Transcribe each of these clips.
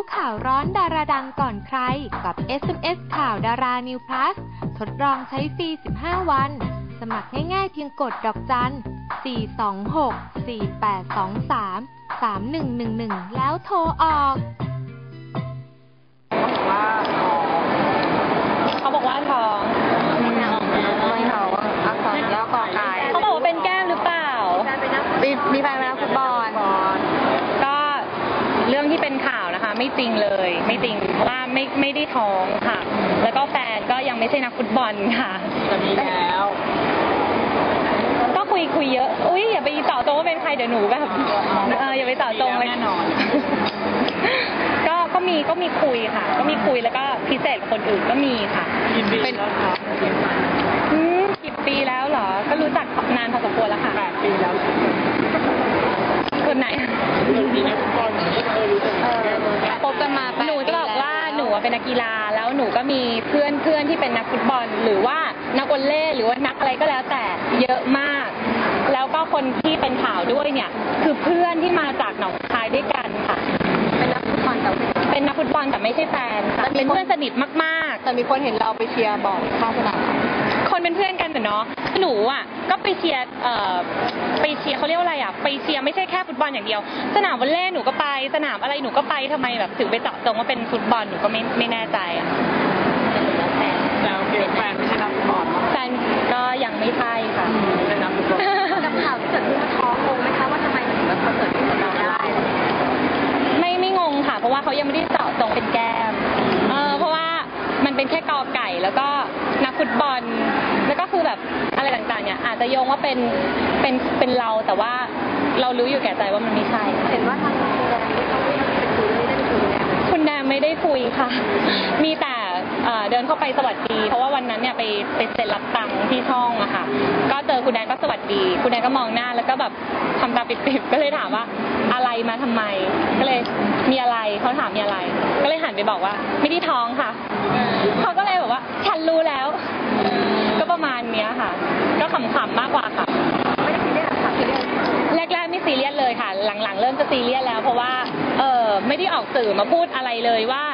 รู้ข่าวร้อนดาราดังก่อนใคร กับ SMS ข่าวดารา New Plus ทดลองใช้ฟรี 15 วัน สมัครง่ายๆเพียงกดดอกจัน 426 4823 3111 แล้วโทรออกเขาบอกว่าท้องไม่เขาอักษรย่อกอไก่เขาบอกว่าเป็นแก้มหรือเปล่ามีมีแฟนเป็นนักฟุตบอล ก็เรื่องที่เป็นข่าวนะคะ ไม่จริงเลย ไม่จริงเพราะว่าไม่ไม่ได้ท้องค่ะ แล้วก็แฟนก็ยังไม่ใช่นักฟุตบอลค่ะ จะมีแล้ว ก็คุยคุยเยอะอุ้ยอย่าไปเจาะจงว่าเป็นใครเดี๋ยวหนูแบบเอออย่าไปเจาะจงเลยแน่นอน ก็ก็มีก็มีคุยค่ะ ก็มีคุยแล้วก็พิเศษกับคนอื่นก็มีค่ะ เป็นอืมกี่ปีแล้วเหรอ ก็รู้จักนานพอสมควรแล้วค่ะ แปดปีแล้ว คนไหน มีนักฟุตบอลที่เคยรู้จักคบกันมาแปด หนูจะบอกว่าหนูอะ เป็นนักกีฬา แล้วหนูก็มีเพื่อนเพื่อนที่เป็นนักฟุตบอล หรือว่านักวอลเลย์หรือว่านักอะไรก็แล้วแต่เยอะมาก แล้วก็คนที่เป็นข่าวด้วยเนี่ย คือเพื่อนที่มาจากหนองคายด้วยกันค่ะ เป็นนักฟุตบอลแต่เป็นนักฟุตบอลแต่ไม่ใช่แฟนค่ะเป็นเพื่อนสนิทมากๆ แต่มีคนเห็นเราไปเชียร์บอลข้างสนามคนเป็นเพื่อนกันแต่เนาะหนูอะ ก็ไปเชียร์เอ่อไปเชียร์เขาเรียกว่าอะไรอะไปเชียร์ไม่ใช่แค่ฟุตบอลอย่างเดียว สนามวอลเลย์หนูก็ไป สนามอะไรหนูก็ไปทำไมแบบถึงไปเจาะจงว่าเป็นฟุตบอลหนูก็ไม่ไม่แน่ใจอะแต่โอเคแฟนไม่ใช่นักฟุตบอลแฟนก็ยังไม่ใช่ค่ะเป็นนักฟุตบอลกับข่าวที่เกิดขึ้นว่าท้องงงไหมคะว่าทำไมถึงแบบมาเกิดขึ้นกับเราได้ ไม่ไม่งงค่ะ เพราะว่าเขายังไม่ได้เจาะจงเป็นแก้มเออเพราะว่ามันเป็นแค่กอไก่แล้วก็นักฟุตบอลแล้วก็คื อแบบอะไรต่างๆ เนี่ยอาจจะโยงว่าเป็นเป็นเป็นเราแต่ว่าเรารู้อยู่แก่ใจว่ามันไม่ใช่ เห็นว่าทางโรงแรมที่เขาไม่ได้ไปคุยไม่ได้ไปคุยแล้วคุณแดงไม่ได้คุยค่ะ มีแต่เอ่อเดินเข้าไปสวัสดี เพราะว่าวันนั้นเนี่ยไปไปเซ็นรับตังค์ที่ช่องอะค่ะ ก็เจอคุณแดงก็สวัสดี คุณแดงก็มองหน้าแล้วก็แบบทำตาปิดๆก็เลยถามว่าอะไรมาทำไม ก็เลยมีอะไรเขาถามมีอะไร ก็เลยหันไปบอกว่า ไม่ได้ท้องค่ะเขาก็เลยบอกว่า ฉันรู้แล้วก็ ประมาณเนี้ยค่ะ ก็ขำๆมากกว่าค่ะไม่ได้คิดได้หรอกค่ะคิดได้แรกๆไม่ซีเรียสเลยค่ะ หลังๆ เริ่มจะซีเรียสแล้ว เพราะว่าเออไม่ได้ออกสื่อมาพูดอะไรเลยว่า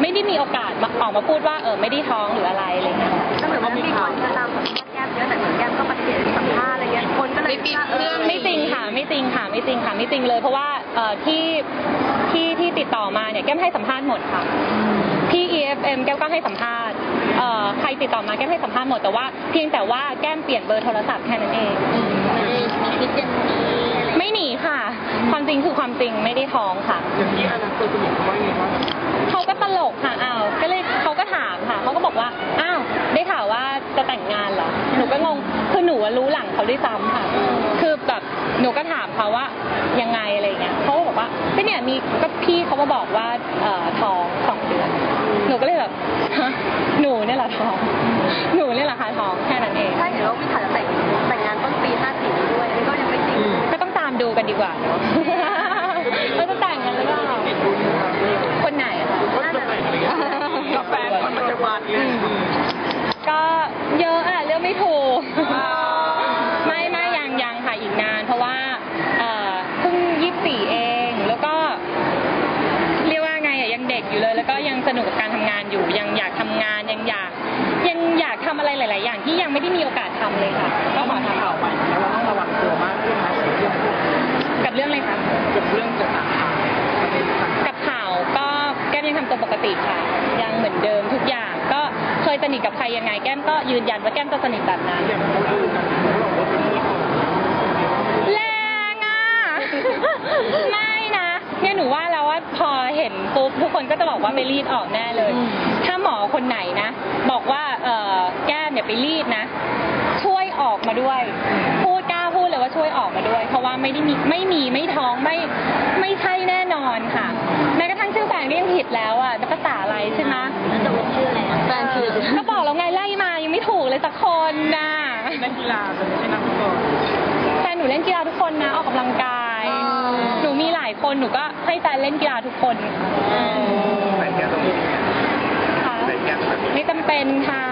ไม่ได้มีโอกาสมาออกมาพูดว่าเออไม่ได้ท้องหรืออะไรอะไรเงี้ยก็เหมือนว่ามีคนจะตามสัมภาษณ์แก้มเยอะแต่เหมือนแก้มก็ปฏิเสธสัมภาษณ์อะไรเงี้ยคนก็เลยว่าเออไม่จริงค่ะไม่จริงค่ะไม่จริงค่ะไม่จริงเลย เพราะว่าเออที่ที่ที่ติดต่อมาเนี่ยแก้มให้สัมภาษณ์หมดค่ะ ที่ EFM แก้มก็ให้สัมภาษณ์เอ่อใครติดต่อมาแก้มให้สัมภาษณ์หมดแต่ว่าเพียงแต่ว่าแก้มเปลี่ยนเบอร์โทรศัพท์แค่นั้นเองมีคิดยังมีอะไรไม่หนีค่ะ ความจริงคือความจริงไม่ได้ท้องค่ะอย่างที่อนาคตคุณหญิงเขาว่าไงว่าเขาก็ตลกค่ะอ้าวก็เลยเขาก็ถามค่ะเขาก็บอกว่าอ้าวได้ข่าวว่าจะแต่งงานเหรอหนูก็งงคือหนูอะรู้หลังเขาด้วยซ้ำค่ะ คือแบบหนูก็ถามเขาว่ายังไงอะไรเงี้ยเขาก็บอกว่าก็เนี่ยมีก็พี่เขามาบอกว่าเอ่อท้องสองเดือน หนูก็เลยแบบฮะหนูเนี่ยแหละท้อง หนูเนี่ยแหละค่ะท้องแค่นั้นเองใช่เห็นว่ามีข่าวจะแต่งแต่งงานต้นปี54ด้วยอันนี้ก็ยังไม่จริง ก็ต้องตามดูกันดีกว่าเนาะ ว่าจะแต่งกันหรือเปล่า ติดบุญนะครับ คนไหนอะคะ ว่าจะแต่งอะไรเงี้ยกับแฟนคนปัจจุบันเนี่ย ก็เยอะอะเลือกไม่ถูก อ่า ไม่ไม่ยังยังค่ะอีกนาน เพราะว่าเอ่อเพิ่งยี่สิบสี่เอง แล้วก็เรียกว่าไงอะยังเด็กอยู่เลย แล้วก็ยังสนุกกับการทำ งานอยู่ ยังอยากทำงานยังอยาก ยังอยากทำอะไรหลาย ๆ อย่างที่ยังไม่ได้มีโอกาสทำเลยค่ะก็ขอทำข่าวไปแล้วเราต้องระวังตัวมากขึ้นนะกับเรื่องกับเรื่องอะไรคะกับเรื่องจะต่างข่าวประเด็นต่างกับข่าวก็แก้มยังทำตัวปกติค่ะ ยังเหมือนเดิมทุกอย่างก็เคยสนิทกับใครยังไง แก้มก็ยืนยันว่าแก้มจะสนิทแบบนั้นอย่างเขาดูกันเขาบอกว่าเป็นที่ของแรงอะไม่นะ เนี่ยหนูว่าแล้วว่าพอเห็นปุ๊บทุกคนก็จะบอกว่าไปรีดออกแน่เลย ถ้าหมอคนไหนนะ บอกว่าเออแก้มเนี่ยไปรีดนะ ช่วยออกมาด้วย พูดกล้าพูดเลยว่าช่วยออกมาด้วย เพราะว่าไม่ได้มีไม่มีไม่ท้องไม่ไม่ใช่แน่นอนค่ะแม้กระทั่งชื่อแฟนก็ยังผิดแล้วอะจะภาษาอะไรใช่ไหมแล้วตกลงชื่ออะไรอะแฟนคือก็บอกแล้วไงไล่มายังไม่ถูกเลยสักคนนะนักกีฬาเป็นไม่ใช่นักฟุตบอลแฟนหนูเล่นกีฬาทุกคนนะออกกำลังกายอ๋อหนูมีหลาย คนหนูก็ให้แฟนเล่นกีฬาทุกคนแต่แกตรงนี้ค่ะแต่แกแบบไม่จำเป็นค่ะ